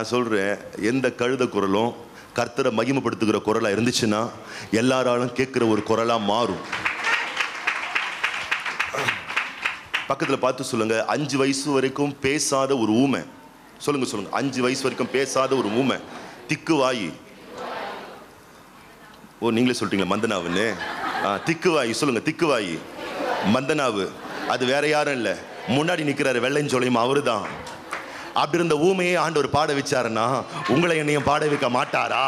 நான் சொல்றேன் எந்த கழுத குரலும் கர்த்தரை மகிமைப்படுத்துகிற குரலா இருந்துச்சுன்னா எல்லாராலும் கேட்கிற ஒரு குரலா மாறும். பக்கத்துல பார்த்து சொல்லுங்க அஞ்சு வயசு வரைக்கும் பேசாத ஒரு ஊமை. சொல்லுங்க சொல்லுங்க அஞ்சு வயசு வரைக்கும் பேசாத ஒரு ஊமை. திக்கு வாயி. ஓ நீங்களே சொல்லிட்டீங்களா மந்தனாவுன்னு? ஆ, திக்குவாயி சொல்லுங்கள் சொல்லுங்க மந்தனாவு அது வேற யாரும் இல்லை. முன்னாடி நிற்கிறாரு வெள்ளைஞ்சோலையும் அவரு தான் அப்படி இருந்த ஊமையை ஆண்டவர் பாட வச்சாருன்னா உங்களை என்னையும் பாட வைக்க மாட்டாரா?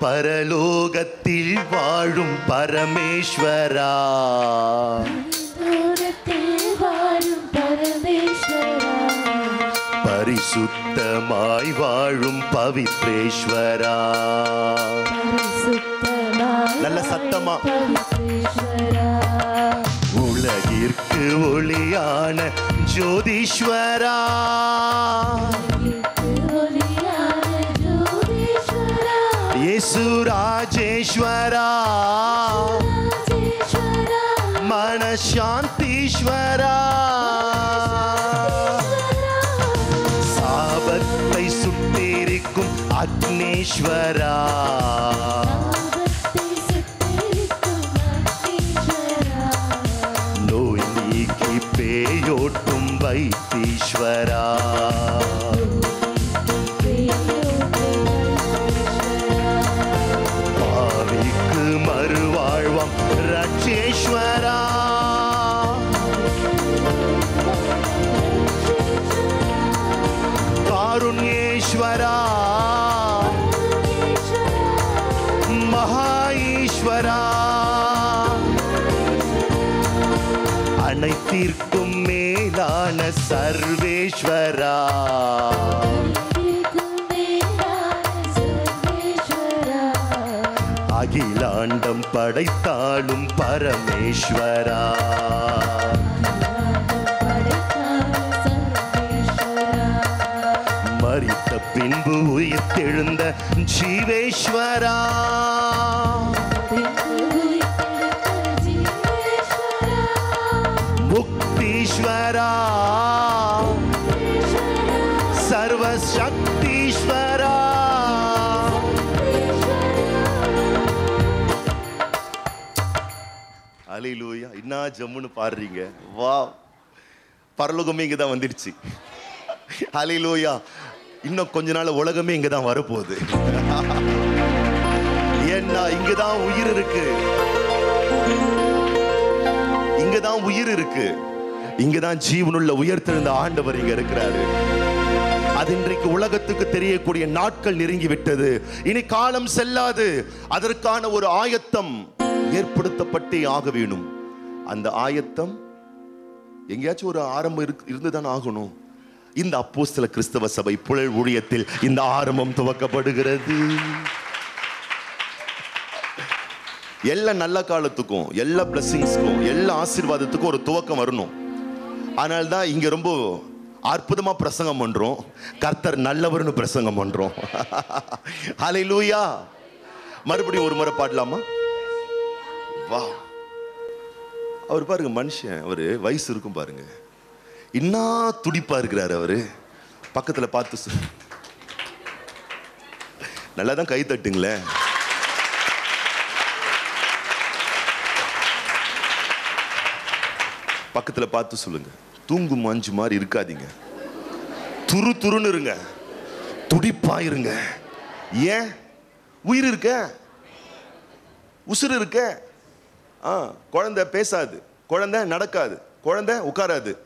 பரலோகத்தில் வாழும் பரமேஸ்வரா. பரிசுத்தமாய் வாழும் பவித்ரேஸ்வரா. நல்ல சத்தமா. உலகிற்கு ஒளியான ஜோதீஸ்வரா. இயேசு ராஜேஸ்வரா மனசாந்தீஸ்வரா. சாபத்தை சுட்டேரிக்கும் அக்னேஸ்வரா. ஈஸ்வரா. அனைத்திற்கும் மேலான சர்வேஸ்வரா. அகிலாண்டம் படைத்தாலும் பரமேஸ்வரா. மறித்த பின்பு உயிர்த்தெழுந்த ஜீவேஸ்வரா. முக்தீஸ்வரா. சர்வசக்தீஸ்வரா. அலையிலூயா என்ன ஜம்முன்னு பாடுறீங்க? வா பரலோகமே இங்கே தான் வந்துடுச்சு. அலையிலூயா இன்னும் கொஞ்ச நாள் உலகமே இங்கே தான் வரப்போகுது. ஏன்னா இங்கதான் உயிர் இருக்கு. இங்கதான் உயிர் இருக்கு. இங்கதான் ஜீவனுள்ள உயர்த்தெழுந்த ஆண்டவர் இங்க இருக்கிறாரு. அது இன்றைக்கு உலகத்துக்கு தெரியக்கூடிய நாட்கள் நெருங்கி விட்டது. இனி காலம் செல்லாது. அதற்கான ஒரு ஆயத்தம் ஏற்படுத்தப்பட்டே ஆக வேணும். அந்த ஆயத்தம் எங்கேயாச்சும் ஒரு ஆரம்பம் இருந்துதான் ஆகணும். இந்த அப்போ சில கிறிஸ்தவ சபை புழல் ஊழியத்தில் இந்த ஆரம்பம் துவக்கப்படுகிறது. எல்லா நல்ல காலத்துக்கும் எல்லா பிளஸ்ஸிங்ஸ்க்கும் எல்லா ஆசீர்வாதத்துக்கும் ஒரு துவக்கம் வரணும். அதனால தான் இங்கே ரொம்ப அற்புதமாக பிரசங்கம் பண்ணுறோம் கர்த்தர் நல்லவர்னு பிரசங்கம் பண்ணுறோம் ஹலை லூயா மறுபடியும் ஒரு முறை பாடலாமா? வா அவர் பாருங்க மனுஷன் அவர் வயசு இருக்கும் பாருங்க. இன்னா துடிப்பாக இருக்கிறார் அவர். பக்கத்தில் பார்த்து சொ- நல்லா தான் கை தட்டுங்களேன். பக்கத்தில் பார்த்து சொல்லுங்க. தூங்கும் மஞ்சு மாதிரி இருக்காதீங்க. துரு துருன்னு இருங்க. துடிப்பா இருங்க. ஏன்? உயிர் இருக்க? உசுறு இருக்க? ஆ குழந்தை பேசாது. குழந்தை நடக்காது. குழந்தை உட்காராது.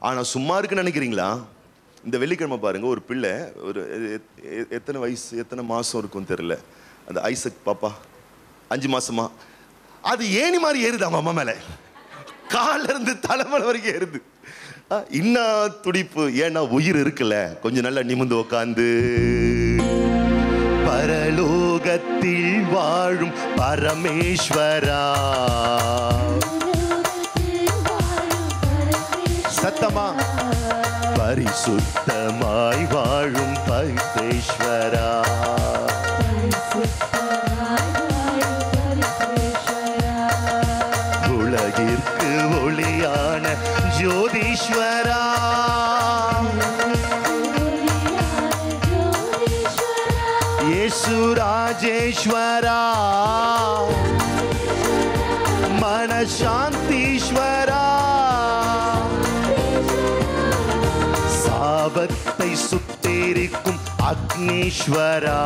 ஆனால் சும்மா இருக்குன்னு நினைக்கிறீங்களா? இந்த வெள்ளிக்கிழமை பாருங்க ஒரு பிள்ளை ஒரு எத்தனை வயசு எத்தனை மாதம் இருக்கும் தெரில அந்த ஐசக் பாப்பா அஞ்சு மாசமா. அது ஏணி மாதிரி ஏறுது அவன் அம்மா மேலே. கால்ல இருந்து தலைமலை வரைக்கும் ஏறுது. இன்னா துடிப்பு? ஏன்னா உயிர் இருக்குல்ல. கொஞ்சம் நல்லா நிமிந்து உக்காந்து. பரலோகத்தில் வாழும் பரமேஸ்வரா. சத்தமா? பரிசுத்தமாய் வாழும் பரிசேஸ்வரா. சாந்தீஸ்வரா. சாபத்தை சுத்தேரிக்கும் அக்னீஸ்வரா.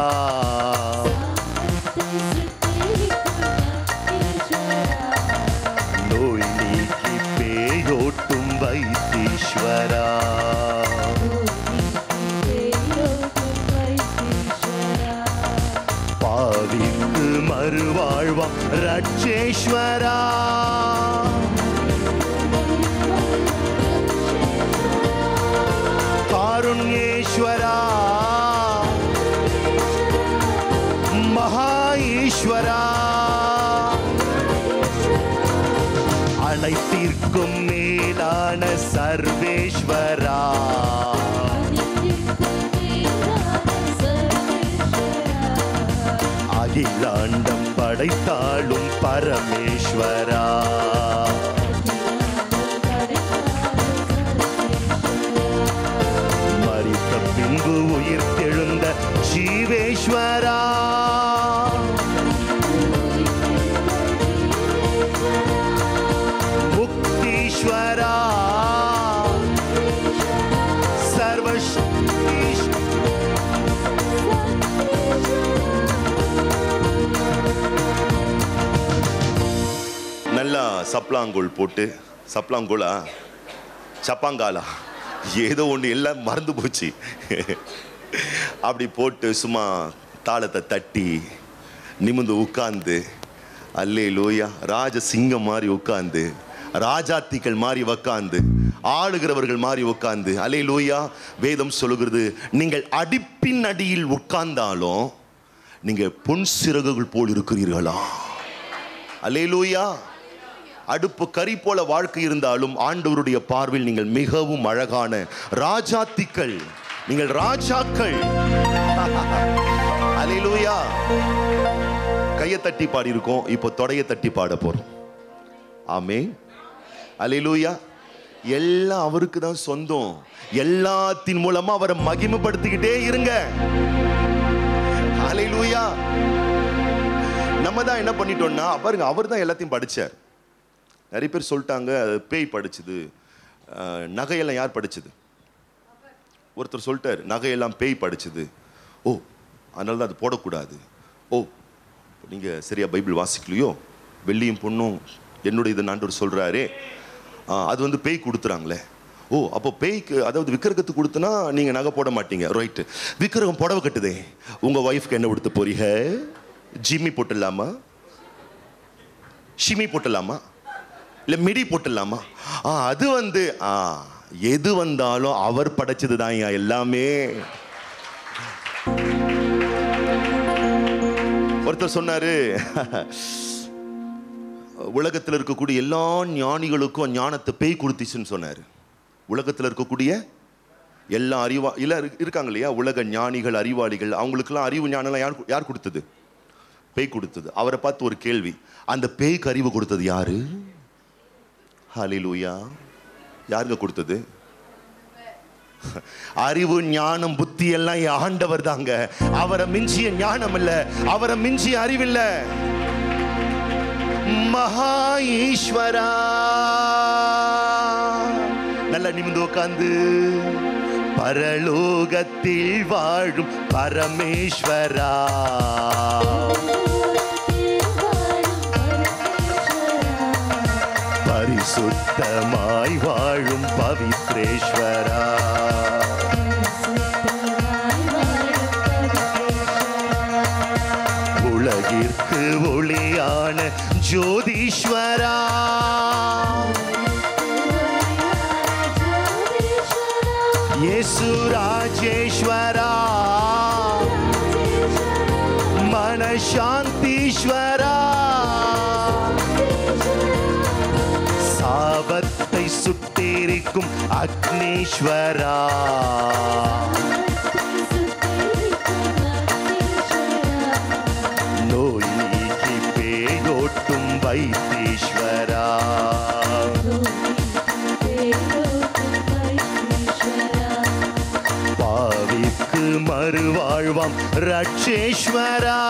நோய் நீக்கி பேயோட்டும் வைத்தீஸ்வரா. பாவிக்கு மறுவாழ்வாம் ரட்சேஸ்வரா. அனைத்திற்கும் மேலான சர்வேஸ்வரா. அகிலாண்டம் படைத்தாளும் பரமேஸ்வரா. மறித்த பின்பு உயிர் தெழுந்த ஜீவேஸ்வரா. நல்லா சப்ளாங்கோல் போட்டு சப்ளாங்கோலா சப்பாங்காலா ஏதோ ஒன்று எல்லாம் மறந்து போச்சு. அப்படி போட்டு சும்மா தாளத்தை தட்டி நிமிந்து உட்காந்து அல்லே லோயா ராஜ சிங்கம் மாதிரி உட்காந்து ராஜாத்திகள் மாதிரி உக்காந்து ஆளுகிறவர்கள் மாதிரி உட்காந்து அலே லோயா வேதம் சொல்லுகிறது நீங்கள் அடிப்பின் அடியில் உட்கார்ந்தாலும் நீங்கள் பொன் சிறகுகள் போல் இருக்கிறீர்களா? அலேலூயா அடுப்பு கறி போல வாழ்க்கை இருந்தாலும் ஆண்டவருடைய பார்வையில் நீங்கள் மிகவும் அழகான ராஜாத்திக்கள். நீங்கள் ராஜாக்கள். அலேலூயா கையை தட்டி பாடி இருக்கோம் இப்போ தொடைய தட்டி பாட போறோம். ஆமே அலேலூயா எல்லாம் அவருக்கு தான் சொந்தம். எல்லாத்தின் மூலமா அவரை மகிமைப்படுத்திக்கிட்டே இருங்க. அலேலூயா நம்ம தான் என்ன பண்ணிட்டோம்னா பாருங்க அவர் தான் எல்லாத்தையும் படிச்சார். நிறைய பேர் சொல்லிட்டாங்க அது பேய் படிச்சுது. நகையெல்லாம் யார் படிச்சது? ஒருத்தர் சொல்லிட்டார் நகையெல்லாம் பேய் படிச்சுது. ஓ அதனால தான் அது போடக்கூடாது. ஓ நீங்கள் சரியா பைபிள் வாசிக்கலையோ? வெள்ளியும் பொண்ணும் என்னுடைய இது நாண்டவர் சொல்கிறாரே அது வந்து பேய் கொடுத்துறாங்களே. ஓ அப்போ பேய்க்கு அதாவது விக்கிரகத்துக்கு கொடுத்தனா நீங்கள் நகை போட மாட்டீங்க. ரைட்டு விக்கிரகம் புடவை கட்டுதே. உங்கள் ஒய்ஃப்க்கு என்ன கொடுத்து போறீங்க? ஜிம்மி போட்டுடலாமா? ஷிமி போட்டுடலாமா? இல்லை மிடி போட்டுடலாமா? ஆ அது வந்து ஆ எது வந்தாலும் அவர் படைச்சது தான் எல்லாமே. ஒருத்தர் சொன்னாரு உலகத்தில் இருக்கக்கூடிய எல்லா ஞானிகளுக்கும் ஞானத்தை பேய் கொடுத்துச்சுன்னு சொன்னார். உலகத்தில் இருக்கக்கூடிய எல்லா அறிவா இல்லை இருக்காங்க இல்லையா? உலக ஞானிகள் அறிவாளிகள் அவங்களுக்கெல்லாம் அறிவு ஞானம்லாம் யார் யார் கொடுத்தது? பேய் கொடுத்தது. அவரை பார்த்து ஒரு கேள்வி அந்த பேய்க்கு அறிவு கொடுத்தது யாரு? ஹலிலூயா யாருங்க கொடுத்தது? அறிவு ஞானம் புத்தி எல்லாம் ஆண்டவர் தாங்க. அவரை மிஞ்சிய ஞானம் இல்ல. அவரை மிஞ்சிய அறிவில்ல மகா ஈஸ்வரா. நல்ல நிமிந்து உட்கார்ந்து பரலோகத்தில் வாழும் பரமேஸ்வரா. சுத்தமாய் வாழும் பவித்ரேஸ்வரா. உலகிற்கு ஒளியான ஜோதீஸ்வரா. இயேசு ராஜேஸ்வரா மனசாந்தீஸ்வரா. சுட்டேரிக்கும் அக்னேஸ்வரா. நோய் நீக்கி பேயோட்டும் வைத்தீஸ்வரா. பாவிக்கு மறுவாழ்வாம் ரட்சேஸ்வரா.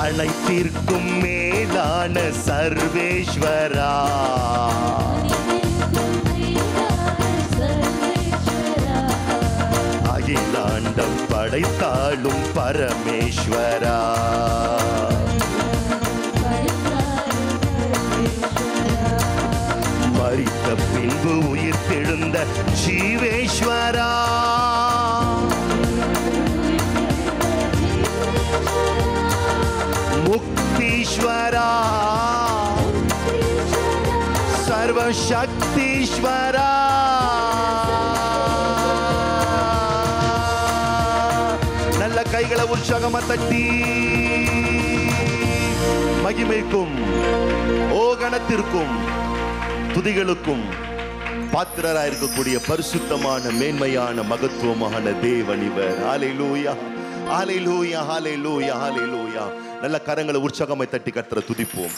அனைத்திற்கும் மேலான சர்வேஸ்வரா. அகிலாண்டம் படைத்தாளும் பரமேஸ்வரா. மறித்த பின்பு உயிர் தெழுந்த ஜீவேஸ்வரா. சர்வசக்தீஸ்வரா சர்வசக்தீஸ்வரா. நல்ல கைகளை உற்சாகமா தட்டி மகிமைக்கும் ஓகணத்திற்கும் துதிகளுக்கும் பாத்திரரா இருக்கக்கூடிய பரிசுத்தமான மேன்மையான மகத்துவமான தேவன் இவர். ஹாலை லூயா ஹாலை லூயா ஹாலை லூயா நல்ல கரங்களை உற்சாகமாய் தட்டி கத்துற துதிப்போம்